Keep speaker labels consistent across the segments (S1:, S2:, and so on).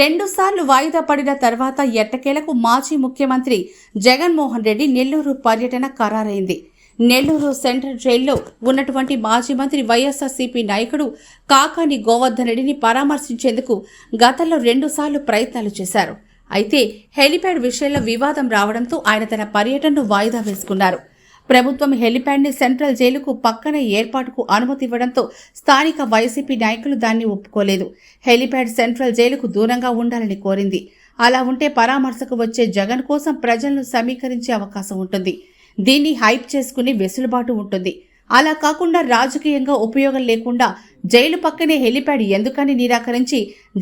S1: రెండుసార్లు వాయిదా పడిన తర్వాత ఎట్టకేలకు మాజీ ముఖ్యమంత్రి జగన్మోహన్ రెడ్డి నెల్లూరు పర్యటన ఖరారైంది. నెల్లూరు సెంట్రల్ జైల్లో ఉన్నటువంటి మాజీ మంత్రి వైఎస్ఆర్సీపీ నాయకుడు కాకాని గోవర్ధన్ రెడ్డిని పరామర్శించేందుకు గతంలో రెండుసార్లు ప్రయత్నాలు చేశారు. అయితే హెలిప్యాడ్ విషయంలో వివాదం రావడంతో ఆయన తన పర్యటనను వాయిదా వేసుకున్నారు. ప్రభుత్వం హెలిప్యాడ్ని సెంట్రల్ జైలుకు పక్కనే ఏర్పాటుకు అనుమతి ఇవ్వడంతో స్థానిక వైసీపీ నాయకులు దాన్ని ఒప్పుకోలేదు. హెలిప్యాడ్ సెంట్రల్ జైలుకు దూరంగా ఉండాలని కోరింది. అలా ఉంటే పరామర్శకు వచ్చే జగన్ కోసం ప్రజలను సమీకరించే అవకాశం ఉంటుంది. దీన్ని హైప్ చేసుకుని వెసులుబాటు ఉంటుంది. అలా కాకుండా రాజకీయంగా ఉపయోగం లేకుండా జైలు పక్కనే హెలిప్యాడ్ ఎందుకని నిరాకరించి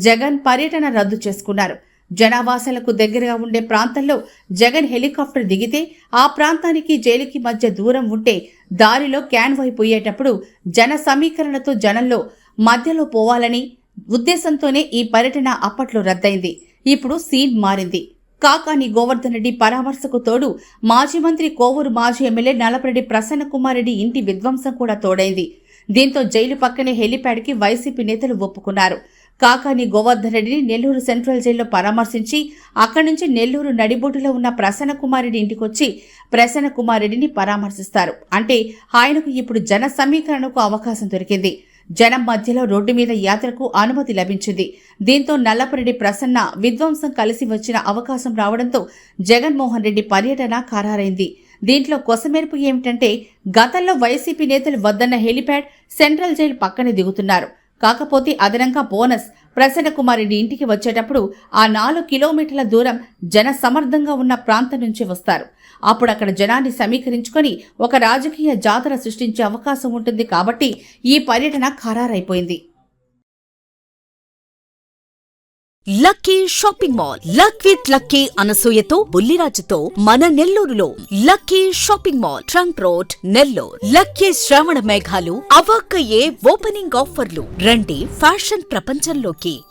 S1: జగన్ పర్యటన రద్దు చేసుకున్నారు. జనావాసాలకు దగ్గరగా ఉండే ప్రాంతంలో జగన్ హెలికాప్టర్ దిగితే ఆ ప్రాంతానికి జైలుకి మధ్య దూరం ఉంటే దారిలో క్యాన్వాయ్ పోయేటప్పుడు జన సమీకరణతో జనంలో మధ్యలో పోవాలని ఉద్దేశంతోనే ఈ పర్యటన అప్పట్లో రద్దయింది. ఇప్పుడు సీన్ మారింది. కాకాని గోవర్ధన్ రెడ్డి పరామర్శకు తోడు మాజీ మంత్రి కోవూరు మాజీ ఎమ్మెల్యే నలపరెడ్డి ప్రసన్న కుమార్ రెడ్డి ఇంటి విధ్వంసం కూడా తోడైంది. దీంతో జైలు పక్కనే హెలిప్యాడ్కి వైసీపీ నేతలు ఒప్పుకున్నారు. కాకాని గోవర్ధన్ రెడ్డిని నెల్లూరు సెంట్రల్ జైల్లో పరామర్శించి అక్కడి నుంచి నెల్లూరు నడిబొడ్డులో ఉన్న ప్రసన్న కుమార్ ఇంటికొచ్చి ప్రసన్న కుమార్రెడ్డిని పరామర్శిస్తారు. అంటే ఆయనకు ఇప్పుడు జన సమీకరణకు అవకాశం దొరికింది. జనం మధ్యలో రోడ్డు మీద యాత్రకు అనుమతి లభించింది. దీంతో నల్లపరెడ్డి ప్రసన్న విధ్వంసం కలిసి వచ్చిన అవకాశం రావడంతో జగన్మోహన్ రెడ్డి పర్యటన ఖరారైంది. దీంట్లో కొసమెరుపు ఏమిటంటే గతంలో వైసీపీ నేతలు వద్దన్న హెలిప్యాడ్ సెంట్రల్ జైలు పక్కనే దిగుతున్నారు. కాకపోతే అదనంగా బోనస్ ప్రసన్న కుమారుడి ఇంటికి వచ్చేటప్పుడు ఆ నాలుగు కిలోమీటర్ల దూరం జన సమర్థంగా ఉన్న ప్రాంతం నుంచి వస్తారు. అప్పుడు అక్కడ జనాన్ని సమీకరించుకొని ఒక రాజకీయ జాతర సృష్టించే అవకాశం ఉంటుంది కాబట్టి ఈ పర్యటన ఖరారైపోయింది.
S2: Lucky shopping mall. Luck with lucky అనసూయతో బుల్లిరాజుతో మన నెల్లూరులో lucky shopping mall. Trunk road Nellore. Lucky శ్రావణ మేఘాలు అవాక్కయ్యే ఓపెనింగ్ ఆఫర్లు. రండి ఫ్యాషన్ ప్రపంచంలోకి.